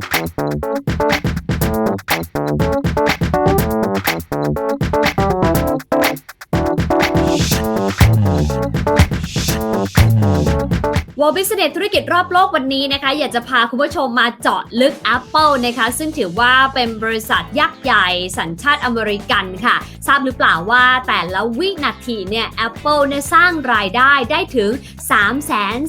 Thank you. วอลบิสเนสธุรกิจรอบโลกวันนี้นะคะ อยากจะพาคุณผู้ชมมาเจาะลึก Apple นะคะ ซึ่งถือว่าเป็นบริษัทยักษ์ใหญ่สัญชาติอเมริกันค่ะ ทราบหรือเปล่าว่าแต่ละวินาทีเนี่ย Apple เนี่ยสร้างรายได้ได้ถึง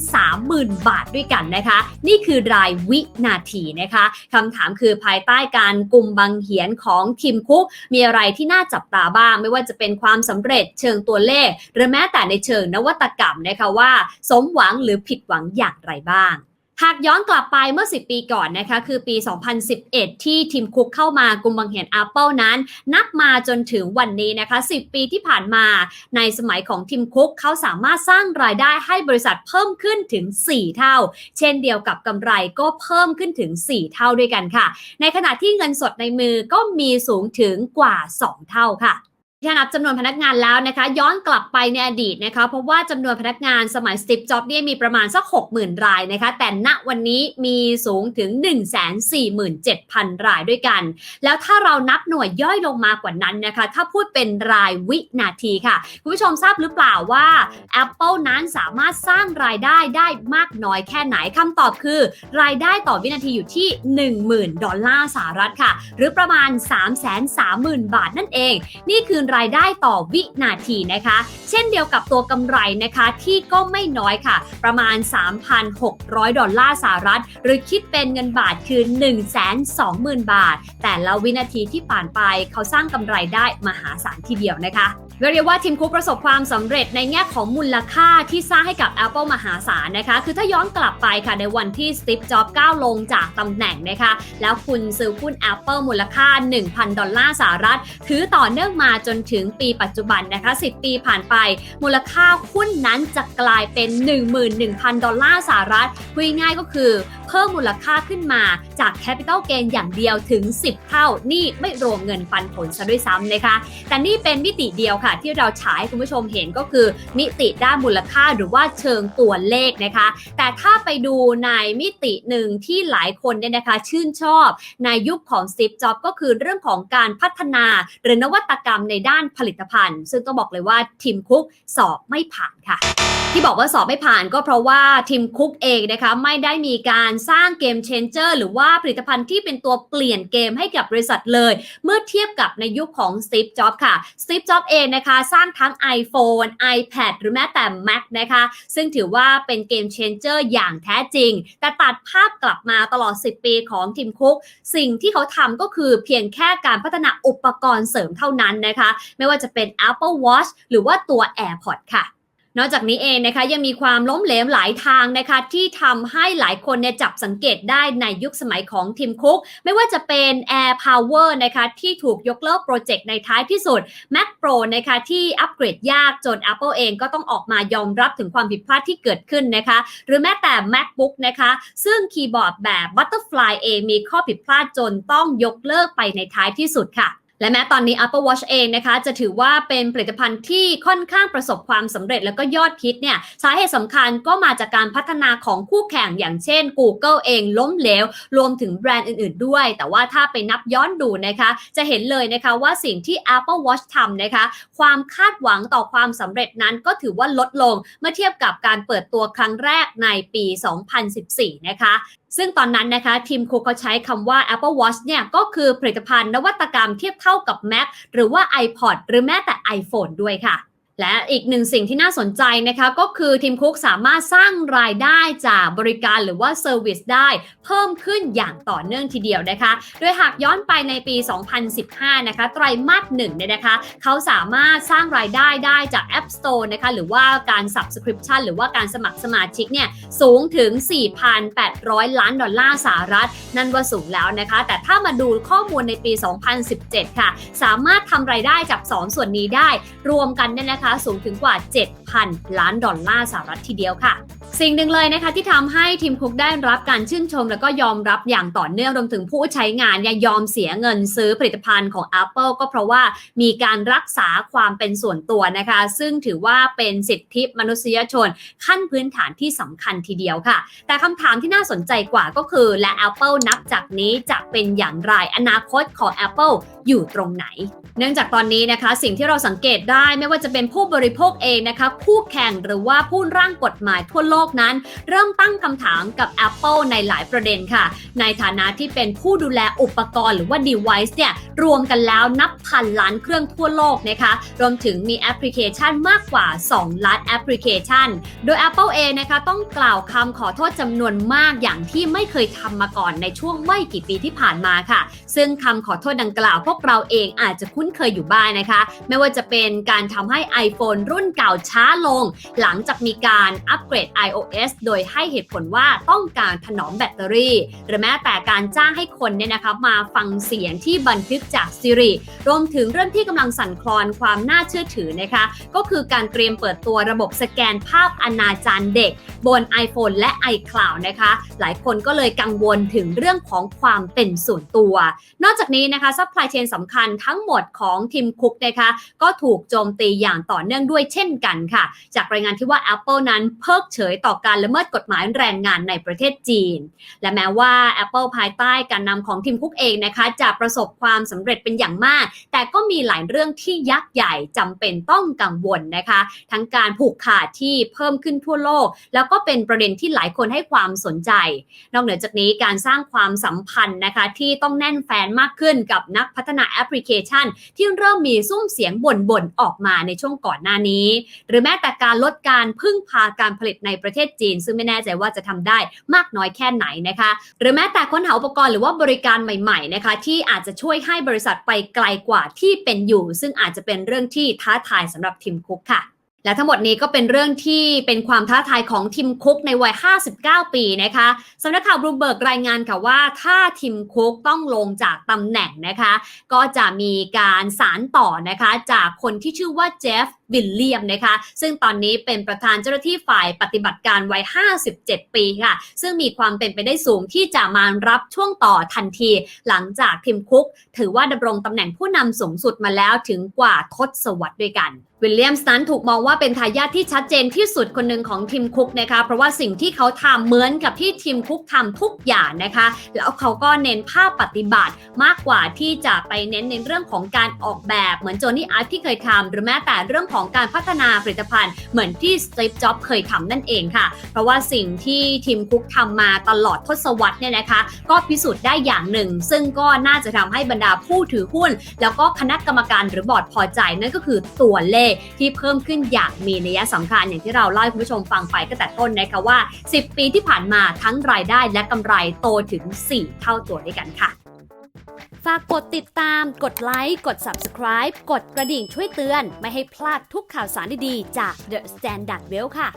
330,000 บาทด้วยกันนะคะ นี่คือรายวินาทีนะคะคำถามคือภายใต้การกลุ่มบังเหียนของทีมคุก มีอะไรที่น่าจับตาบ้าง ไม่ว่าจะเป็นความสำเร็จเชิงตัวเลข หรือแม้แต่ในเชิงนวัตกรรมนะคะว่า สมหวังหรือผิดหวังอย่างไรบ้าง หากย้อนกลับไปเมื่อ 10 ปีก่อนนะคะคือปี 2011 ที่ทีมคุกเข้ามากลุ่มบังเหียน Apple นั้น นับมาจนถึงวันนี้นะคะ 10 ปีที่ผ่านมา ในสมัยของทีมคุกเขาสามารถสร้างรายได้ให้บริษัทเพิ่มขึ้นถึง 4 เท่า เช่นเดียวกับกำไรก็เพิ่มขึ้นถึง 4 เท่าด้วยกันค่ะ ในขณะที่เงินสดในมือก็มีสูงถึงกว่า 2 เท่าค่ะ ถ้านับจำนวนพนักงานแล้วนะคะ ย้อนกลับไปในอดีตนะคะเพราะว่าจำนวนพนักงานสมัยสติปจ็อบเนี่ยมีประมาณสัก 60,000 รายนะคะ แต่ณวันนี้มีสูงถึง 147,000 รายด้วยกัน แล้วถ้าเรานับหน่วยย่อยลงมากว่านั้นนะคะ ถ้าพูดเป็นรายวินาทีค่ะ คุณผู้ชมทราบหรือเปล่าว่า Apple นั้นสามารถสร้างรายได้ได้มากน้อยแค่ไหนคำตอบคือ รายได้ต่อวินาทีอยู่ที่ 10,000 ดอลลาร์สหรัฐค่ะ หรือประมาณ 330,000 บาทนั่นเอง นี่คือรายได้ต่อวินาทีนะคะ เช่นเดียวกับตัวกำไรนะคะที่ก็ไม่น้อยค่ะ ประมาณ 3,600 ดอลลาร์สหรัฐ หรือคิดเป็นเงินบาทคือ 120,000 บาท แต่ละวินาทีที่ผ่านไปเขาสร้างกำไรได้มหาศาลทีเดียวนะคะ เรียกว่าทีมคุกประสบความสำเร็จในแง่ของมูลค่าที่สร้างให้กับ Apple มหาศาลนะคะ คือถ้าย้อนกลับไปค่ะในวันที่ Steve Jobs ก้าวลงจากตำแหน่งนะคะ แล้วคุณซื้อหุ้น Apple มูลค่า 1,000 ดอลลาร์สหรัฐ ถือต่อเนื่องมาจนถึงปีปัจจุบันนะคะ 10 ปีผ่านไป มูลค่าหุ้นนั้นจะกลายเป็น 11,000 ดอลลาร์สหรัฐพูดง่ายก็คือเพิ่มมูลค่าขึ้นมาจาก Capital Gain อย่างเดียวถึง 10 เท่า นี่ไม่รวมเงินปันผลซะด้วยซ้ำนะคะ แต่นี่เป็นมิติเดียวค่ะที่เราฉายให้คุณผู้ชมเห็นก็คือ มิติด้านมูลค่าหรือว่าเชิงตัวเลขนะคะ แต่ถ้าไปดูในมิติหนึ่งที่หลายคนเนี่ยนะคะ ชื่นชอบในยุคของสตีฟจ็อบก็คือเรื่องของการพัฒนา หรือนวัตกรรมในด้านผลิตภัณฑ์ ซึ่งต้องบอกเลยว่าทีมคุกสอบไม่ผ่านค่ะที่บอกว่าสอบไม่ผ่านก็เพราะว่าทีมคุกเองนะคะไม่ได้มีการสร้างเกมเชนเจอร์หรือว่าผลิตภัณฑ์ที่เป็นตัวเปลี่ยนเกมให้กับบริษัทเลย เมื่อเทียบกับในยุคของสตีฟจ็อบค่ะสตีฟจ็อบเองนะคะ สร้างทั้ง iPhone iPad หรือแม้แต่ Mac นะคะ ซึ่งถือว่าเป็นเกมเชนเจอร์อย่างแท้จริง แต่ตัดภาพกลับมาตลอด 10 ปีของทีมคุก สิ่งที่เขาทำก็คือเพียงแค่การพัฒนาอุปกรณ์เสริมเท่านั้นนะคะ ไม่ว่าจะเป็น Apple Watch หรือว่าตัว AirPods ค่ะ นอกจากนี้เองนะคะยังมีความล้มเหลวหลายทางนะคะที่ทำให้หลายคนเนี่ยจับสังเกตได้ในยุคสมัยของทีมคุก ไม่ว่าจะเป็น Air Power นะคะที่ถูกยกเลิกโปรเจกต์ในท้ายที่สุด Mac Pro นะคะที่อัปเกรดยากจน Apple เองก็ต้องออกมายอมรับถึงความผิดพลาดที่เกิดขึ้นนะคะ หรือแม้แต่ MacBook นะคะซึ่งคีย์บอร์ดแบบ Butterfly เองมีข้อผิดพลาดจนต้องยกเลิกไปในท้ายที่สุดค่ะ และแม้ตอนนี้ Apple Watch เองนะคะจะถือว่าเป็นผลิตภัณฑ์ที่ค่อนข้างประสบความสำเร็จแล้วก็ยอดฮิตเนี่ยสาเหตุสำคัญก็มาจากการพัฒนาของคู่แข่งอย่างเช่น Google เองล้มเหลว รวมถึงแบรนด์อื่นๆด้วย แต่ว่าถ้าไปนับย้อนดูนะคะ จะเห็นเลยนะคะว่าสิ่งที่ Apple Watch ทำนะคะ ความคาดหวังต่อความสำเร็จนั้นก็ถือว่าลดลงเมื่อเทียบกับการเปิดตัวครั้งแรกในปี 2014 นะคะ ซึ่งตอนนั้นนะคะทีมคุกเขาใช้คำว่า Apple Watch เนี่ยก็คือผลิตภัณฑ์นวัตกรรมเทียบเท่ากับ Mac หรือว่า iPod หรือแม้แต่ iPhone ด้วยค่ะ และอีกหนึ่งสิ่งที่น่าสนใจนะคะก็คือทีมคุกสามารถสร้างรายได้จากบริการหรือว่าเซอร์วิสได้เพิ่มขึ้นอย่างต่อเนื่องทีเดียวนะคะ โดยหากย้อนไปในปี 2015 นะคะไตรมาสหนึ่งเนี่ยนะคะ เขาสามารถสร้างรายได้ได้จาก App Store นะคะหรือว่าการ Subscription หรือว่าการสมัครสมาชิกเนี่ยสูงถึง 4,800 ล้านดอลลาร์สหรัฐ นั่นว่าสูงแล้วนะคะ แต่ถ้ามาดูข้อมูลในปี 2017 ค่ะ สามารถทำรายได้จาก 2 ส่วนนี้ได้รวมกันเนี่ยนะคะสูงถึงกว่า 7,000 ล้านดอลลาร์สหรัฐทีเดียวค่ะ สิ่งหนึ่งเลยนะคะที่ทำให้ทีมคุกได้รับการชื่นชม แล้วก็ยอมรับอย่างต่อเนื่องรวมถึงผู้ใช้งานเนี่ยยอมเสียเงินซื้อผลิตภัณฑ์ของ Apple ก็เพราะว่ามีการรักษาความเป็นส่วนตัวนะคะ ซึ่งถือว่าเป็นสิทธิมนุษยชน ขั้นพื้นฐานที่สำคัญทีเดียวค่ะ แต่คำถามที่น่าสนใจกว่าก็คือ และ Apple นับจากนี้จะเป็นอย่างไรอนาคตของ Apple อยู่ตรงไหน เนื่องจากตอนนี้นะคะ สิ่งที่เราสังเกตได้ไม่ว่าจะเป็นผู้บริโภคเองนะคะ คู่แข่งหรือว่าผู้ร่างกฎหมายทั่วโลกนั้น เริ่มตั้งคำถามกับ Apple ในหลายประเด็นค่ะ ในฐานะที่เป็นผู้ดูแลอุปกรณ์หรือว่า device เนี่ยรวมกันแล้วนับพันล้านเครื่องทั่วโลกนะคะรวมถึงมีแอปพลิเคชันมากกว่า 2 ล้านแอปพลิเคชัน โดย Apple เองนะคะต้องกล่าวคำขอโทษจำนวนมากอย่างที่ไม่เคยทำมาก่อนในช่วงไม่กี่ปีที่ผ่านมาค่ะ ซึ่งคำขอโทษดังกล่าวพวกเราเองอาจจะคุ้นเคยอยู่บ้างนะคะ ไม่ว่าจะเป็นการทำให้ iPhone รุ่นเก่าช้าลง หลังจากมีการอัปเกรด iOS โดยให้เหตุผลว่าต้องการถนอมแบตเตอรี่ หรือแม้แต่การจ้างให้คนเนี่ยนะคะมาฟังเสียงที่บันทึกจาก Siri รวมถึงเรื่องที่กำลังสั่นคลอนความน่าเชื่อถือนะคะ ก็คือการเตรียมเปิดตัวระบบสแกนภาพอนาจารเด็ก บน iPhone และ iCloud นะคะ หลายคนก็เลยกังวลถึงเรื่องของความเป็นส่วนตัว นอกจากนี้นะคะซัพพลายเชนสำคัญทั้งหมดของทีมคุกนะคะก็ถูกโจมตีอย่างต่อเนื่องด้วยเช่นกันค่ะ จากรายงานที่ว่า Apple นั้นเพิกเฉยต่อการละเมิดกฎหมายแรงงานในประเทศจีน และแม้ว่า Apple ภายใต้การนำของทีมคุกเองนะคะ จะประสบความสำเร็จเป็นอย่างมาก แต่ก็มีหลายเรื่องที่ยักษ์ใหญ่จำเป็นต้องกังวลนะคะ ทั้งการผูกขาดที่เพิ่มขึ้นทั่วโลก แล้วก็เป็นประเด็นที่หลายคนให้ความสนใจ นอกเหนือจากนี้การสร้างความสัมพันธ์นะคะ ที่ต้องแน่นแฟนมากขึ้นกับนักพัฒนาแอปพลิเคชัน ที่เริ่มมีซุ้มเสียงบ่นๆออกมาในช่วงก่อนหน้านี้ หรือแม้แต่การลดการพึ่งพาการผลิตในประเทศจีน ซึ่งไม่แน่ใจว่าจะทำได้มากน้อยแค่ไหนนะคะ หรือแม้แต่ค้นหาอุปกรณ์หรือว่าบริการใหม่ๆนะคะที่อาจจะช่วยให้บริษัทไปไกลกว่าที่เป็นอยู่ ซึ่งอาจจะเป็นเรื่องที่ท้าทายสำหรับทีมคุกค่ะและทั้งหมดนี้ก็เป็นเรื่องที่เป็นความท้าทายของทีมคุกในวัย 59 ปีนะคะสำนักข่าวบลูเบิร์กรายงานค่ะว่าถ้าทีมคุกต้องลงจากตำแหน่งนะคะ ก็จะมีการสารต่อนะคะจากคนที่ชื่อว่าเจฟ วิลเลียมนะคะ ซึ่งตอนนี้เป็นประธานเจ้าหน้าที่ฝ่ายปฏิบัติการวัย 57 ปีค่ะ ซึ่งมีความเป็นไปได้สูงที่จะมารับช่วงต่อทันที หลังจากทีมคุก ถือว่าดำรงตำแหน่งผู้นำสูงสุดมาแล้วถึงกว่าทศวรรษด้วยกันวิลเลียมสนั้นถูกมองว่าเป็นทายาทที่ชัดเจนที่สุดคนหนึ่งของทีมคุกนะคะ เพราะว่าสิ่งที่เขาทำเหมือนกับที่ทีมคุกทำทุกอย่างนะคะ แล้วเขาก็เน้นภาพปฏิบัติมากกว่าที่จะไปเน้นในเรื่องของการออกแบบเหมือนโจนี่อาร์ตที่เคยทำหรือแม้แต่เรื่องของการพัฒนาผลิตภัณฑ์เหมือนที่สตีฟจ็อบเคยทำนั่นเองค่ะ เพราะว่าสิ่งที่ทีมคุกทำมาตลอดทศวรรษเนี่ยนะคะ ก็พิสูจน์ได้อย่างหนึ่ง ซึ่งก็น่าจะทำให้บรรดาผู้ถือหุ้น แล้วก็คณะกรรมการหรือบอร์ดพอใจนั่นก็คือตัวเลขที่เพิ่มขึ้นอย่างมีนัยสำคัญอย่างที่เราเล่าให้คุณผู้ชมฟังไปตั้งแต่ต้นนะคะว่า 10 ปีที่ผ่านมาทั้งรายได้และกำไรโตถึง 4 เท่าตัวด้วยกันค่ะ ฝากกดติดตาม กดไลค์ กด Subscribe กดกระดิ่งช่วยเตือน ไม่ให้พลาดทุกข่าวสารดีๆ จาก The Standard Well ค่ะ